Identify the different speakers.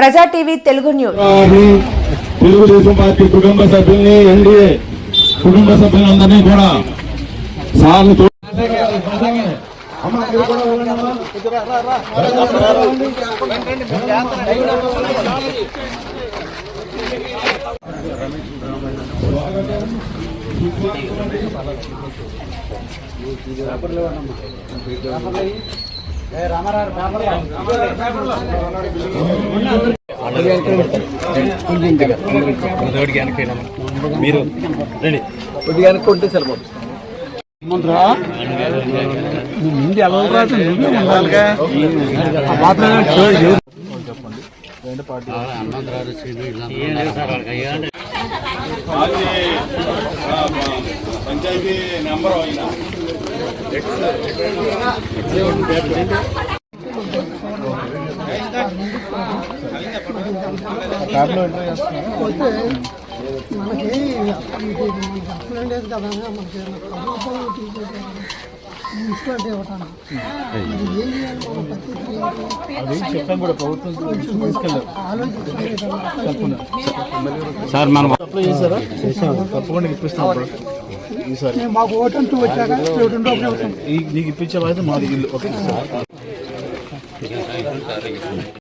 Speaker 1: Praja TV Telugu news.
Speaker 2: Telugudesam party కుటుంబ సభ్యుల్ని NDA కుటుంబ సభ్యులందరినీ కూడా సార్లు తో-
Speaker 3: మీరు రండి.
Speaker 4: కొద్దిగా అనుకుంటే సరిపోతుంది
Speaker 2: పంచాయతీ నెంబర్ అయినా
Speaker 5: మనకి లేదు కదా మనకి ప్రభుత్వం మున్సిపాలిటీ ఇవ్వటానికి మరి ఏం చేయాలి మనం ప్రతి
Speaker 3: చెప్పాం కూడా ప్రభుత్వం తీసుకెళ్ళారు
Speaker 5: ఆలోచించాలి
Speaker 3: సార్ మనం అప్లై చేశారా తప్పకుండా ఇప్పిస్తాం ఈసారి
Speaker 5: మాకు ఓటంటూ వచ్చాక
Speaker 3: నీకు ఇప్పించే బాధ్యత మాది. ఇల్లు ఓకే.